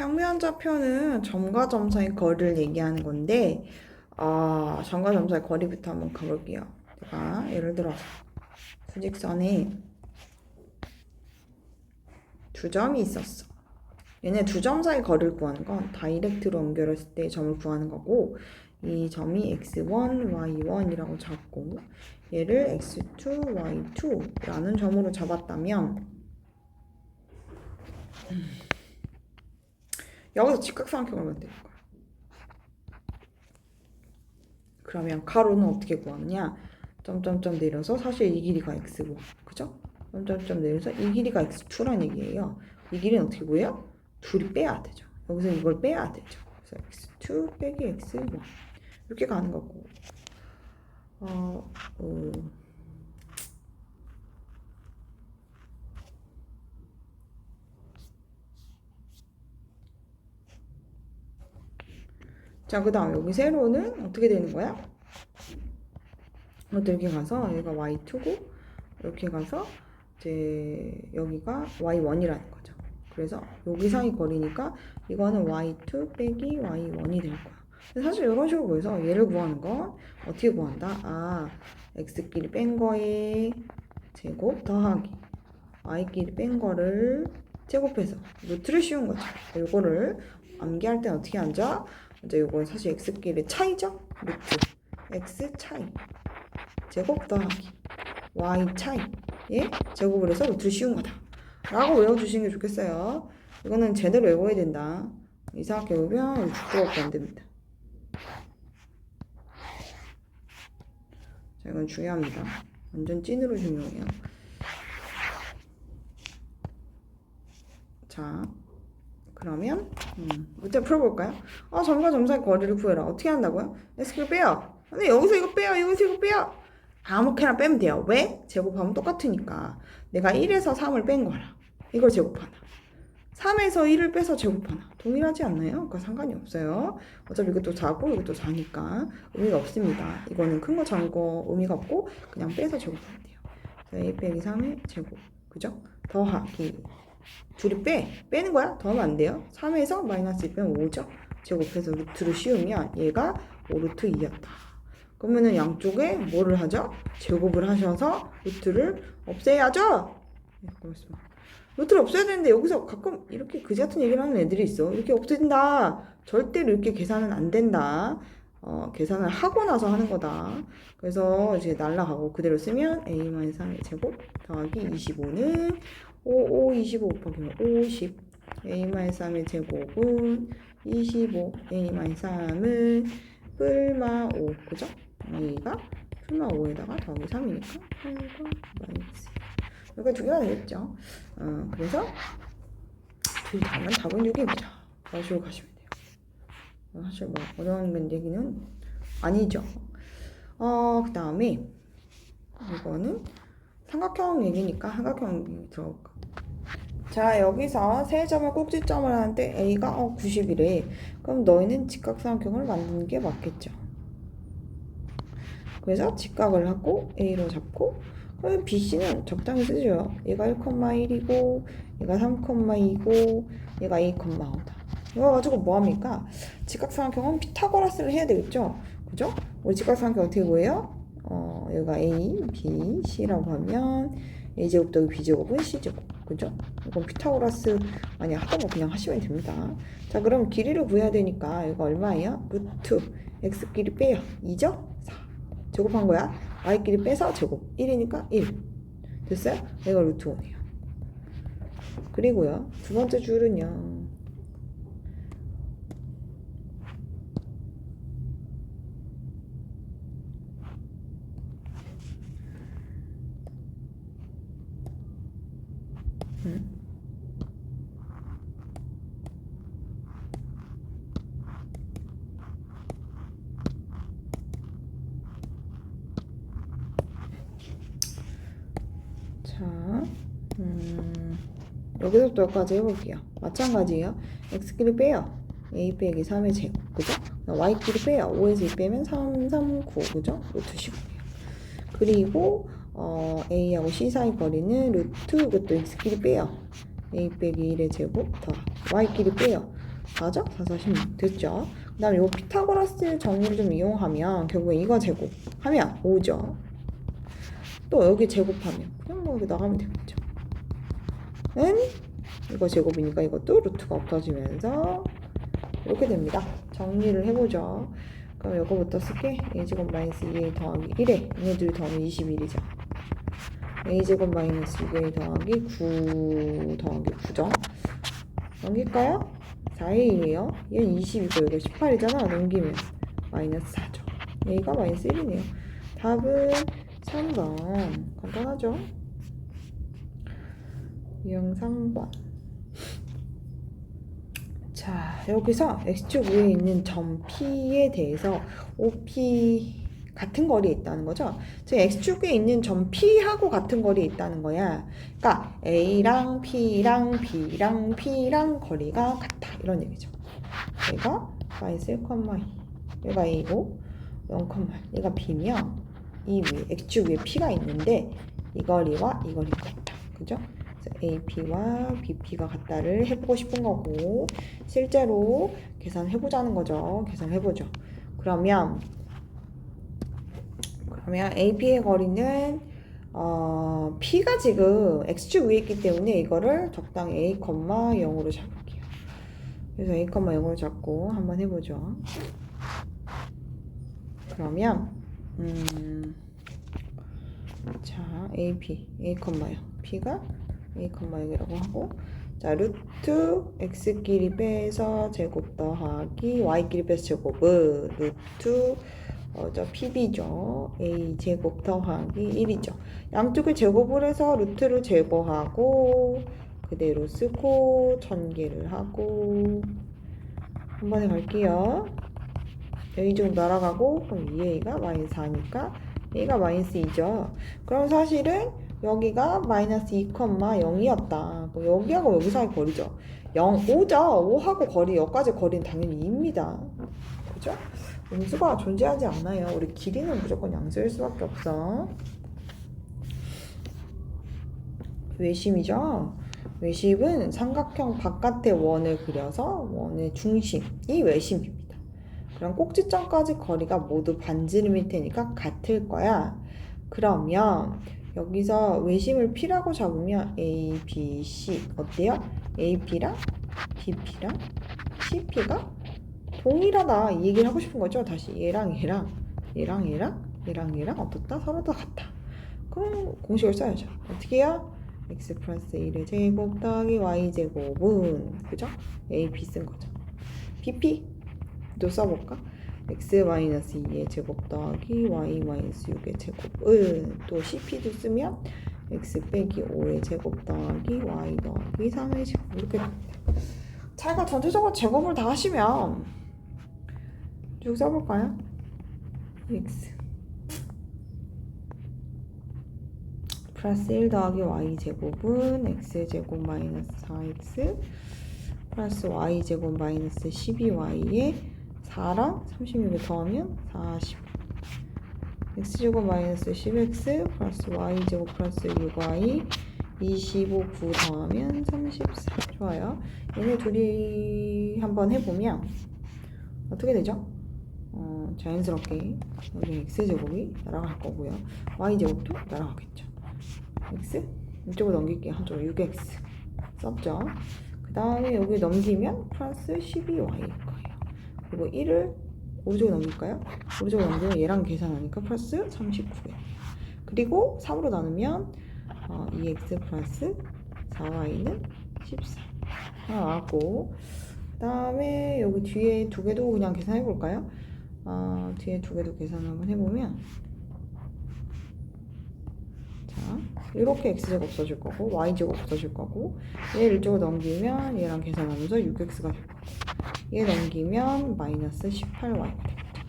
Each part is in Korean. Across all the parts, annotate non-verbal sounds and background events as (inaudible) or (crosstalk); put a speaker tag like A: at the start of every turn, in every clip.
A: 평면좌표는 점과 점 사이 거리를 얘기하는 건데, 아, 점과 점 사이 거리부터 한번 가볼게요. 제가 예를 들어서 수직선에 두 점이 있었어. 얘네 두 점 사이 거리를 구하는 건 다이렉트로 연결했을 때 점을 구하는 거고, 이 점이 x1, y1이라고 잡고, 얘를 x2, y2라는 점으로 잡았다면, 여기서 직각삼각형을 만드는 거야. 그러면 가로는 어떻게 구하느냐? 점점점 내려서 사실 이 길이가 x고, 그죠? 점점점 내려서 이 길이가 x2란 얘기예요. 이 길이는 어떻게 구해요? 둘이 빼야 되죠. 여기서 이걸 빼야 되죠. 그래서 x2 빼기 x1 이렇게 가는 거고. 어, 어. 자, 그 다음 여기 세로는 어떻게 되는 거야? 이것도 이렇게 가서 얘가 y2고 이렇게 가서 이제 여기가 y1이라는 거죠. 그래서 여기 사이 거리니까 이거는 y2 빼기 y1이 될 거야. 사실 이런 식으로 보여서 얘를 구하는 건 어떻게 구한다? 아, x끼리 뺀 거에 제곱 더하기 y끼리 뺀 거를 제곱해서 루트를 씌운 거죠. 이거를 암기할 땐 어떻게 앉아? 이제 이건 사실 x끼리 차이죠? 루트. X 차이. 제곱 더하기 y 차이. 예? 제곱을 해서 루트를 씌운 거다. 라고 외워주시는 게 좋겠어요. 이거는 제대로 외워야 된다. 이상하게 외우면 죽도밖에 안 됩니다. 자 이건 중요합니다. 완전 찐으로 중요해요. 자 그러면 음, 문제 풀어볼까요? 아 점과 점 사이 거리를 구해라. 어떻게 한다고요? X를 빼요. 근데 여기서 이거 빼요. 여기서 이거 빼요. 아무렇게나 빼면 돼요. 왜? 제곱하면 똑같으니까. 내가 1에서 3을 뺀 거라. 이걸 제곱하나. 3에서 1을 빼서 제곱하나. 동일하지 않나요? 그러니까 상관이 없어요. 어차피 이것도 4고 이것도 4니까 의미가 없습니다. 이거는 큰 거 작은 거 의미가 없고 그냥 빼서 제곱하면 돼요. a 빼기 3의 제곱. 그죠? 더하기 둘이 빼. 빼는 거야? 더하면 안 돼요. 3에서 마이너스 2 빼면 5죠. 제곱해서 루트를 씌우면 얘가 5루트 2였다. 그러면은 양쪽에 뭐를 하죠? 제곱을 하셔서 루트를 없애야죠? 네, 그렇습니다. 루트를 없애야 되는데 여기서 가끔 이렇게 그지 같은 얘기를 하는 애들이 있어. 이렇게 없애진다. 절대로 이렇게 계산은 안 된다. 어, 계산을 하고 나서 하는 거다. 그래서 이제 날라가고 그대로 쓰면 a-3의 제곱 더하기 25는 5, 5, 25 곱하기 50 a-3의 제곱은 25 a-3은 뿔마 5 그죠? a가 뿔마 5에다가 더하기 3이니까 8과 마이너스 여기가 두 개가 되겠죠? 어, 그래서 둘 다면 답은 6입니다 그런 식으로 가시면 돼요. 어, 사실 뭐 어려운 얘기는 아니죠. 어, 그 다음에 이거는 삼각형 얘기니까 삼각형 들어볼까 자 여기서 세 점을 꼭지점을 하는데 A가 어 90이래. 그럼 너희는 직각삼각형을 만드는 게 맞겠죠? 그래서 직각을 하고 A로 잡고 그럼 BC는 적당히 쓰죠. 얘가 1,1이고 얘가 3,2고 얘가 2,5다. 이거 가지고 뭐합니까? 직각삼각형은 피타고라스를 해야 되겠죠? 그죠? 우리 직각삼각형 어떻게 구해요? 어, 여기가 A, B, C라고 하면 A제곱 더하기 B제곱은 C제곱 그죠? 이건 피타고라스 많이 하던 거 그냥 하시면 됩니다. 자, 그럼 길이를 구해야 되니까 이거 얼마예요? 루트 x끼리 빼요. 2죠? 4. 제곱한 거야. y끼리 빼서 제곱. 1이니까 1. 됐어요? 얘가 루트 5네요. 그리고요. 두 번째 줄은요. 음. 자, 음, 여기서부터 여기까지 해볼게요. 마찬가지예요. x끼리 빼요. a 빼기 3의 제곱, 그죠? y끼리 빼요. 5에서 2 빼면 3, 3, 9, 그죠? 루트 15예요. 그리고 어, a하고 c 사이 거리는 루트 그것도 x끼리 빼요. a 빼기 1의 제곱 더 y끼리 빼요. 맞아? 4, 4, 16 됐죠? 그 다음에 요 피타고라스 정리를 좀 이용하면 결국에 이거 제곱하면 5죠 또 여기 제곱하면 그냥 뭐 여기 나가면 되겠죠. 은 이거 제곱이니까 이것도 루트가 없어지면서 이렇게 됩니다. 정리를 해보죠. 그럼 이거부터 쓸게. A제곱 마이너스 2a 더하기 1에 얘네들이 더하면 21이죠. A제곱 마이너스 6a 더하기 9 더하기 9죠. 넘길까요? 4a예요. 얘는 20이고 여기 18이잖아. 넘기면 마이너스 4죠. A가 마이너스 1이네요. 답은 3번 간단하죠 유형 3번 자 여기서 x축 위에 있는 점 P에 대해서 OP 같은 거리에 있다는 거죠. 즉 x축에 있는 점 P하고 같은 거리에 있다는 거야. 그러니까 A랑 P랑 B랑 P랑 거리가 같다 이런 얘기죠. 얘가 마이너스 1,2 얘가 A고 0,1 얘가 B면 이 위에 x축 위에 P가 있는데 이 거리와 이 거리가 같다. 그죠? AP와 BP가 같다를 해보고 싶은 거고 실제로 계산해보자는 거죠. 계산해보죠. 그러면 그러면 AP의 거리는 어, P가 지금 X축 위에 있기 때문에 이거를 적당히 A, 0으로 잡을게요. 그래서 A, 0으로 잡고 한번 해보죠. 그러면 음, 자 AP, A, 0요. P가 A, 0이라고 하고 자 루트 x끼리 빼서 제곱 더하기 y끼리 빼서 제곱은 루트 어, 저 PB죠. A 제곱 더하기 1이죠. 양쪽을 제곱을 해서 루트를 제거하고 그대로 쓰고 전개를 하고 한 번에 갈게요. A 좀 날아가고 그럼 2A가 마이너스 4니까 A가 마이너스 2죠. 그럼 사실은 여기가 마이너스 2,0이었다. 뭐 여기하고 여기 사이 거리죠. 0, 5죠. 5하고 거리, 여기까지 거리는 당연히 2입니다. 그죠? 음수가 존재하지 않아요. 우리 길이는 무조건 양수일 수밖에 없어. 외심이죠. 외심은 삼각형 바깥의 원을 그려서 원의 중심이 외심입니다. 그럼 꼭지점까지 거리가 모두 반지름일 테니까 같을 거야. 그러면 여기서 외심을 P라고 잡으면 A, B, C 어때요? AP랑 BP랑 CP가 동일하다 이 얘기를 하고 싶은 거죠. 다시 얘랑 얘랑 얘랑 얘랑 얘랑 얘랑 어떻다? 서로 다 같다. 그럼 공식을 써야죠. 어떻게 해요? x 플러스 1의 제곱 더하기 y 제곱은 그죠? a, b 쓴 거죠. bp 도 써볼까? x 마이너스 2의 제곱 더하기 y 마이너스 6의 제곱은 또 cp도 쓰면 x 빼기 5의 제곱 더하기 y 더하기 3의 제곱 이렇게. 자기가 전체적으로 제곱을 다 하시면 쭉 써볼까요? x 플러스 1 더하기 y 제곱은 x 제곱 마이너스 4x 플러스 y 제곱 마이너스 12y에 4랑 36을 더하면 40 x 제곱 마이너스 10x 플러스 y 제곱 플러스 6y 25, 9 더하면 34 좋아요. 얘네 둘이 한번 해보면 어떻게 되죠? 어, 자연스럽게 여기 x제곱이 날아갈 거고요. y제곱도 날아가겠죠. x 이쪽으로 넘길게요. 한쪽으로. 6x 썼죠 그 다음에 여기 넘기면 플러스 12y일 거예요 그리고 1을 오른쪽으로 넘길까요? 오른쪽으로 넘기면 얘랑 계산하니까 플러스 39예요 그리고 3으로 나누면 어, 2x 플러스 4y는 14 하나 나왔고. 그 다음에 여기 뒤에 두 개도 그냥 계산해 볼까요? 어, 뒤에 두 개도 계산 한번 해보면. 자 이렇게 x제곱 없어질 거고 y제곱 없어질 거고 얘를 이쪽으로 넘기면 얘랑 계산하면서 6x가 될 거고 얘 넘기면 마이너스 18y가 되겠죠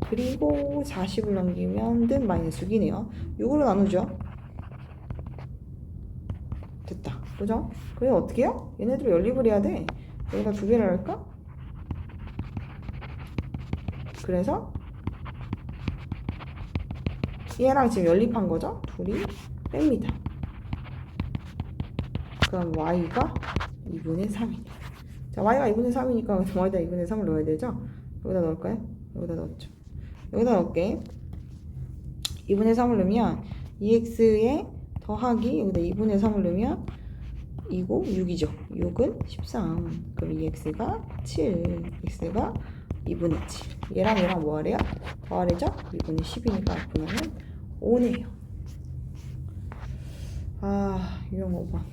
A: 그리고 40을 넘기면 는 마이너스 6이네요 6으로 나누죠 됐다 그죠? 그래 어떻게 해요? 얘네들 연립을 해야 돼 여기다 두 개를 할까? 그래서 얘랑 지금 연립한 거죠? 둘이 뺍니다. 그럼 y가 2분의 3이다. 자, y가 2분의 3이니까 (laughs) y에다 2분의 3을 넣어야 되죠? 여기다 넣을까요? 여기다 넣었죠. 여기다 넣을게. 2분의 3을 넣으면 2x에 더하기 여기다 2분의 3을 넣으면 2고 6이죠. 6은 13. 그럼 2x가 7, x가 2분의 7. 얘랑 얘랑 뭐 하래요? 더하래죠? 2분의 10이니까 그러면 5네요. 아, 유형 5번.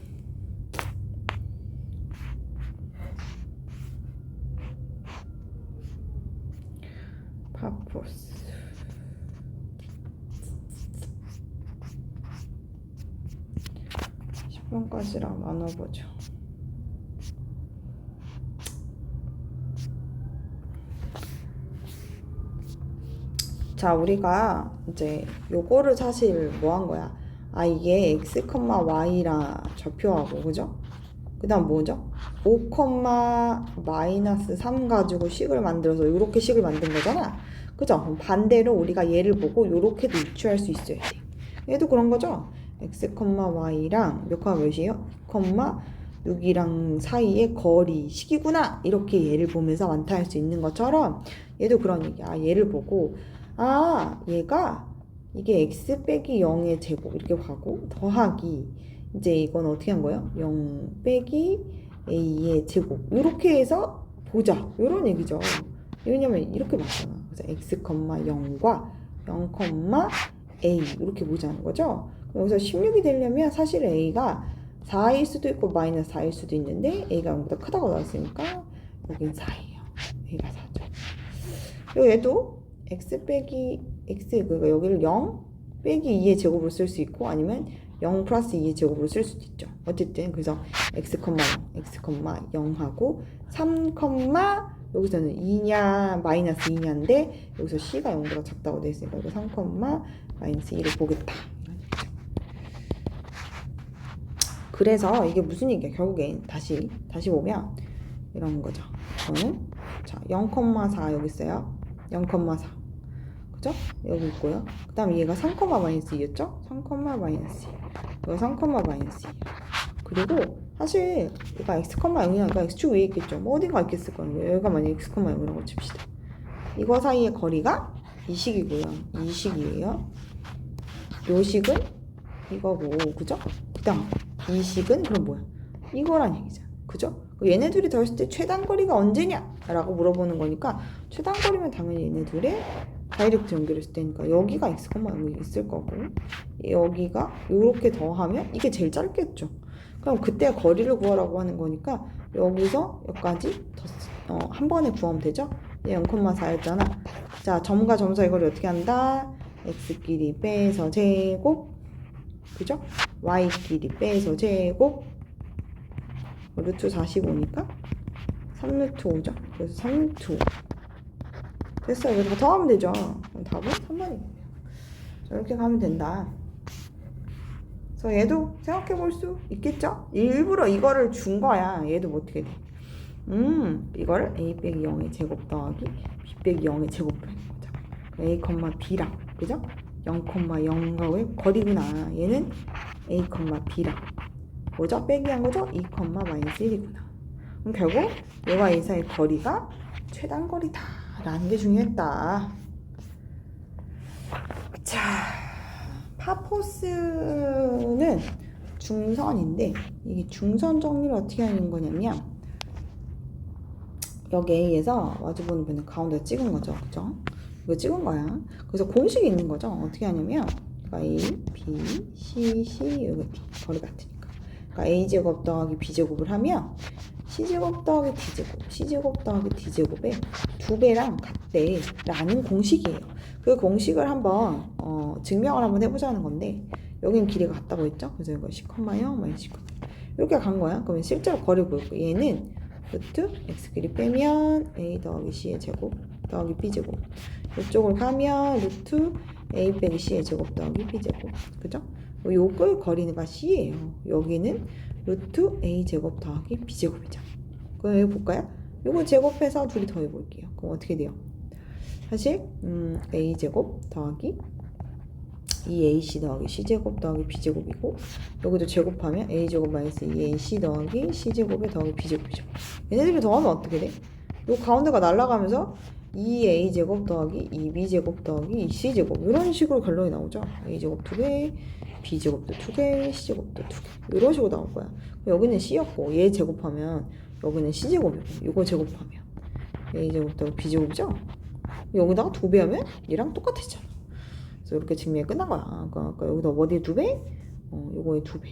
A: 십 번까지랑 나눠보죠. 자, 우리가 이제 요거를 사실 뭐 한 거야? 아, 이게 x, y라 좌표하고, 그죠? 그 다음 뭐죠? 5, 마이너스 3 가지고 식을 만들어서 이렇게 식을 만든 거잖아. 그죠? 반대로 우리가 얘를 보고 이렇게도 유추할 수 있어야 돼. 얘도 그런 거죠? x, y랑 몇 컴마 몇이에요? 컴마 6이랑 사이의 거리 식이구나. 이렇게 얘를 보면서 완타할 수 있는 것처럼 얘도 그런 얘기야. 아, 얘를 보고 아, 얘가 이게 x 빼기 0의 제곱 이렇게 가고 더하기 이제 이건 어떻게 한 거예요? 0 빼기 a의 제곱 이렇게 해서 보자 이런 얘기죠. 왜냐면 이렇게 맞잖아. 그래서 x, 0과 0, a 이렇게 보자는 거죠. 여기서 16이 되려면 사실 a가 4일 수도 있고 마이너스 4일 수도 있는데 a가 0보다 크다고 나왔으니까 여긴 4예요. a가 4죠. 얘도 x 빼기 x 그러니까 여기를 0 빼기 2의 제곱으로 쓸 수 있고 아니면 0 플러스 2의 제곱으로 쓸 수도 있죠. 어쨌든 그래서 x, 0, x, 0하고 3, 여기서는 2냐 마이너스 2냐인데 여기서 c가 0보다 작다고 돼 있으니까 여기 3, 마이너스 2를 보겠다. 그래서 이게 무슨 얘기야? 결국엔 다시 다시 보면 이런 거죠. 저는 자 0,4 여기 있어요. 0,4 그죠? 여기 있고요. 그 다음 얘가 3, 마이너스 2였죠? 3, 마이너스 2 이거 3, 마이너스 2 그리고 사실 얘가 x, 0이니까 x축 위에 있겠죠. 뭐 어딘가 있겠을 거예요. 여기가 만약 x, 0이라고 칩시다. 이거 사이의 거리가 이 식이고요. 이 식이에요. 요 식은 이거고, 그죠? 그 다음 이 식은 그럼 뭐야? 이거란 얘기잖아. 그죠? 얘네 둘이 더했을 때 최단 거리가 언제냐? 라고 물어보는 거니까 최단 거리면 당연히 얘네 둘의 다이렉트 연결했을 때니까 여기가 x, 여기 있을 거고 여기가 이렇게 더하면 이게 제일 짧겠죠. 그럼 그때 거리를 구하라고 하는 거니까 여기서 여기까지 더, 어, 한 번에 구하면 되죠? 0,4였잖아. 자, 점과 점 사이 거리 어떻게 한다? x끼리 빼서 제곱 그죠? y끼리 빼서 제곱 루트 45니까 3루트 5죠. 그래서 3루트 5 됐어요. 이거 다 더하면 되죠. 답은 3번이에요. 이렇게 가면 된다. 그래서 얘도 생각해 볼 수 있겠죠? 일부러 이거를 준 거야. 얘도 뭐 어떻게 돼? 음, 이거를 a 빼기 0의 제곱 더하기 b 빼기 0의 제곱으로 하는 거죠. a, b랑, 그죠? 0,0과의 거리구나. 얘는 a, b랑 뭐죠? 빼기 한 거죠? 2, 마이너스 1이구나. 그럼 결국 얘와 얘 사이의 거리가 최단 거리다 라는 게 중요했다. 자, 파포스는 중선인데 이게 중선 정리를 어떻게 하는 거냐면 여기 A에서 마주보는 변을 가운데 찍은 거죠. 그죠? 이거 찍은 거야. 그래서 공식이 있는 거죠. 어떻게 하냐면 A, B, C, C, 여기 D 거리 같으니까. 그러니까 A제곱 더하기 B제곱을 하면 C제곱 더하기 D제곱, C제곱 더하기 D제곱의 두 배랑 같대 라는 공식이에요. 그 공식을 한번 어, 증명을 한번 해보자는 건데 여기는 길이가 같다고 했죠? 그래서 이거 10,0 마이너스 10, 이렇게 간 거야. 그러면 실제로 거리 보이고 얘는 루트 x 길이 빼면 a 더하기 c의 제곱 더하기 b 제곱 이쪽을 가면 루트 a 빼기 c의 제곱 더하기 b 제곱 그죠? 요걸 거리가 c예요. 여기는 루트 a 제곱 더하기 b 제곱이죠. 그럼 여기 볼까요? 요거 제곱해서 둘이 더해 볼게요. 그럼 어떻게 돼요? 사실 음, a 제곱 더하기 2ac 더하기 c제곱 더하기 b제곱이고 여기도 제곱하면 a제곱 마이너스 2ac 더하기 c제곱에 더하기 b제곱이죠. 얘네들이 더하면 어떻게 돼? 요 가운데가 날아가면서 2a제곱 더하기 2b제곱 더하기 2c제곱 이런 식으로 결론이 나오죠. a제곱 2개, b제곱도 2개, c제곱도 2개 이런 식으로 나올 거야. 여기는 c였고 얘 제곱하면 여기는 c제곱이고 이거 제곱하면 a제곱 더하기 b제곱이죠. 여기다가 2배 하면 얘랑 똑같았잖아. 그래서 이렇게 증명이 끝난 거야. 아까, 아까 여기다 어디에 2배? 어, 요거에 2배.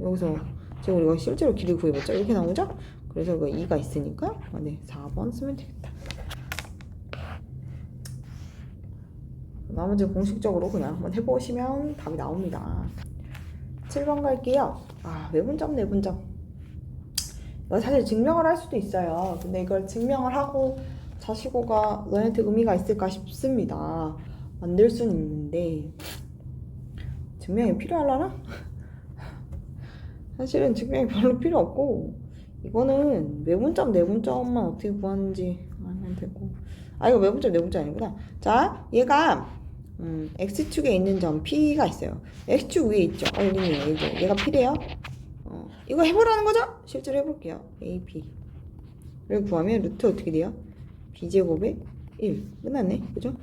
A: 여기서 지금 우리가 실제로 길이 구해봤죠? 이렇게 나오죠? 그래서 이거 2가 있으니까 아, 네, 4번 쓰면 되겠다. 나머지 공식적으로 그냥 한번 해보시면 답이 나옵니다. 7번 갈게요. 아, 외분점, 내분점. 이거 사실 증명을 할 수도 있어요. 근데 이걸 증명을 하고 자시고가 너한테 의미가 있을까 싶습니다. 만들 수는 있는데. 증명이 필요하려나? (laughs) 사실은 증명이 별로 필요 없고 이거는 외분점 내분점만 어떻게 구하는지 알면 되고. 아 이거 외분점 내분점 아니구나. 자 얘가 음, x축에 있는 점 p가 있어요. x축 위에 있죠. 어 여기 있네요. 이제 얘가 p래요. 어, 이거 해보라는 거죠? 실제로 해볼게요. ap를 구하면 루트 어떻게 돼요? B제곱에 1 끝났네 그죠?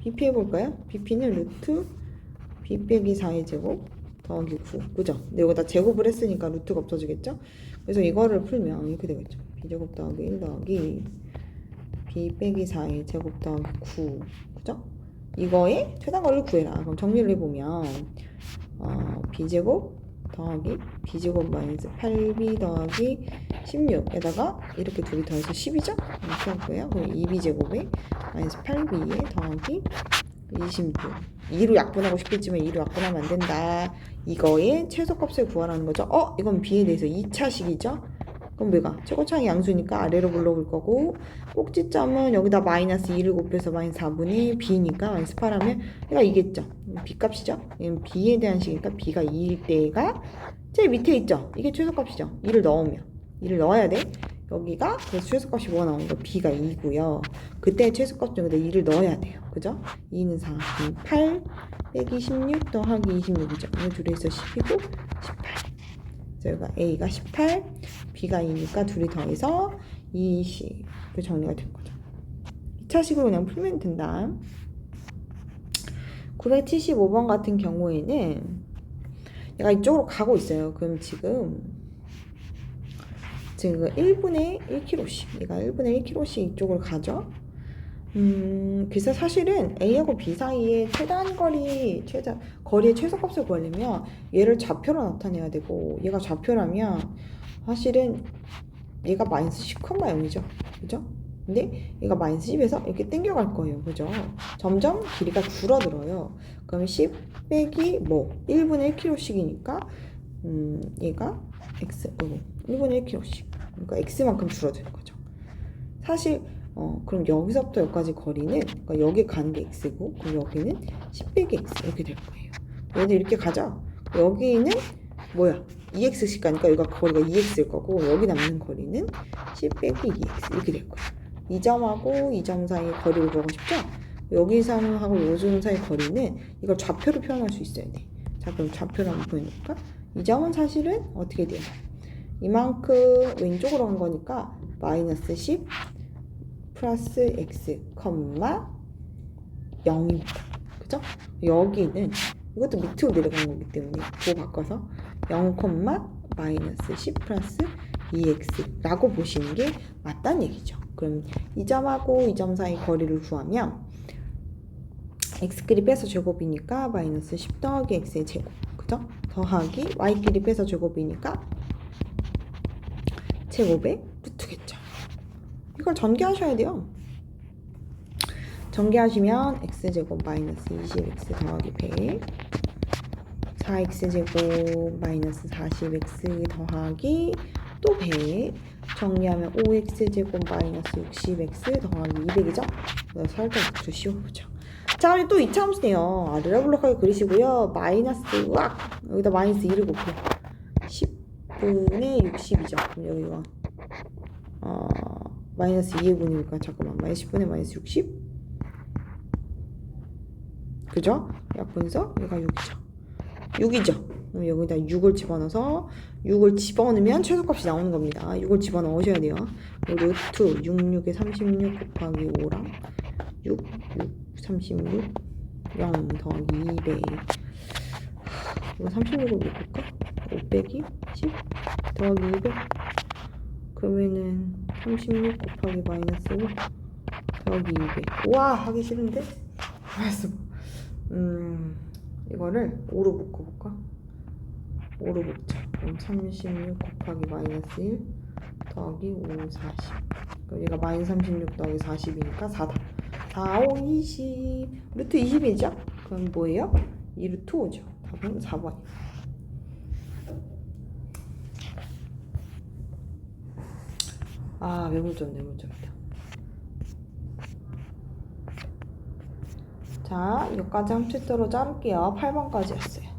A: bp 해볼까요? bp는 루트 b 빼기 4의 제곱 더하기 9 그죠? 근데 이거 다 제곱을 했으니까 루트가 없어지겠죠? 그래서 이거를 풀면 이렇게 되겠죠 b제곱 더하기 1 더하기 b 빼기 4의 제곱 더하기 9 그죠? 이거의 최단거리를 구해라 그럼 정리를 해보면 어, b제곱 더하기 b제곱 마이너스 8b 더하기 16에다가 이렇게 둘이 더해서 10이죠? 이렇게 할 거예요. 그럼 2b제곱에 마이너스 8b에 더하기 26 2로 약분하고 싶겠지만 2로 약분하면 안 된다. 이거의 최소값을 구하라는 거죠. 어? 이건 b에 대해서 2차식이죠? 그럼 뭐가? 최고차이 양수니까 아래로 불러올 거고 꼭지점은 여기다 마이너스 2를 곱해서 마이너스 4분의 b니까 마이너스 8하면 얘가 이겠죠. b값이죠. 얘는 b에 대한 식이니까 b가 2일 때가 제일 밑에 있죠. 이게 최소값이죠. 2를 넣으면 2를 넣어야 돼. 여기가 그래서 최소값이 뭐가 나오는 거 b가 2고요. 그때 최소값 중에다 2를 넣어야 돼요. 그죠? 2는 4, 8 빼기 16 더하기 26이죠. 이 둘이 해서 10이고 18. 여기가 A가 18, B가 2니까 둘이 더해서 20. 이렇게 정리가 된 거죠. 2차식으로 그냥 풀면 된다. 975번 같은 경우에는 얘가 이쪽으로 가고 있어요. 그럼 지금 지금 1분의 1kg씩 얘가 1분의 1kg씩 이쪽으로 가죠. 음, 그래서 사실은 A하고 B 사이의 최단 거리, 최단 거리의 최소값을 구하려면 얘를 좌표로 나타내야 되고 얘가 좌표라면 사실은 얘가 마이너스 10,0이죠. 그죠? 근데 얘가 마이너스 10에서 이렇게 땡겨갈 거예요. 그죠? 점점 길이가 줄어들어요. 그럼 10 빼기 뭐 1분의 1kg씩이니까 음, 얘가 x 어, 1분의 1kg씩. 그러니까 x만큼 줄어드는 거죠. 사실 어, 그럼 여기서부터 여기까지 거리는 그러니까 여기 가는 게 x고 그럼 여기는 10 빼기 x 이렇게 될 거예요. 얘도 이렇게 가죠. 여기는 뭐야? 2x씩 가니까 여기가 거리가 2x일 거고 여기 남는 거리는 10 빼기 2x 이렇게 될 거예요. 이 점하고 이 점 사이의 거리를 구하고 싶죠? 여기 점하고 이점 사이 거리는 이걸 좌표로 표현할 수 있어야 돼. 자 그럼 좌표를 한번 보여볼까? 이 점은 사실은 어떻게 돼요? 이만큼 왼쪽으로 간 거니까 마이너스 10 플러스 x, 컴마 0입니다. 그죠? 여기는 이것도 밑으로 내려간 거기 때문에 그거 바꿔서 0, 마이너스 10 플러스 2x라고 보시는 게 맞다는 얘기죠. 그럼 이 점하고 이 점 사이 거리를 구하면 x끼리 빼서 제곱이니까 마이너스 10 더하기 x의 제곱 그죠? 더하기 y끼리 빼서 제곱이니까 루트겠죠. 이걸 전개하셔야 돼요. 전개하시면 x제곱 마이너스 20x 더하기 100 4x제곱 마이너스 40x 더하기 또 100 정리하면 5x제곱 마이너스 60x 더하기 200이죠? 살짝 더 씌워보죠. 자, 그럼 또 2차 함수네요. 아, 르라블록하게 그리시고요. 마이너스, 으악! 여기다 마이너스 2를 곱해요. 10분의 60이죠. 그럼 여기가, 어, 마이너스 2의 분이니까, 잠깐만. 마이너스 10분의 마이너스 60? 그죠? 약분해서 얘가 6이죠. 6이죠. 그럼 여기다 6을 집어넣어서 6을 집어넣으면 최소값이 나오는 겁니다. 6을 집어넣으셔야 돼요. 루트 66에 36 곱하기 5랑 6, 6, 36, 0 더하기 200. 이거 36을 묶을까? 5 빼기 10 더하기 200. 그러면은 36 곱하기 마이너스 5 더하기 200. 와 하기 싫은데? 알았어. 음 이거를 5로 묶어볼까? 5로 묶자. 그럼 36 곱하기 마이너스 1 더하기 5, 40. 그럼 얘가 마이너스 36 더하기 40이니까 4다. 4, 5, 20. 루트 20이죠? 그럼 뭐예요? 2 루트 5죠. 답은 4번. 아, 메모점, 메모점이다. 자, 여기까지 함수대로 자를게요. 8번까지였어요.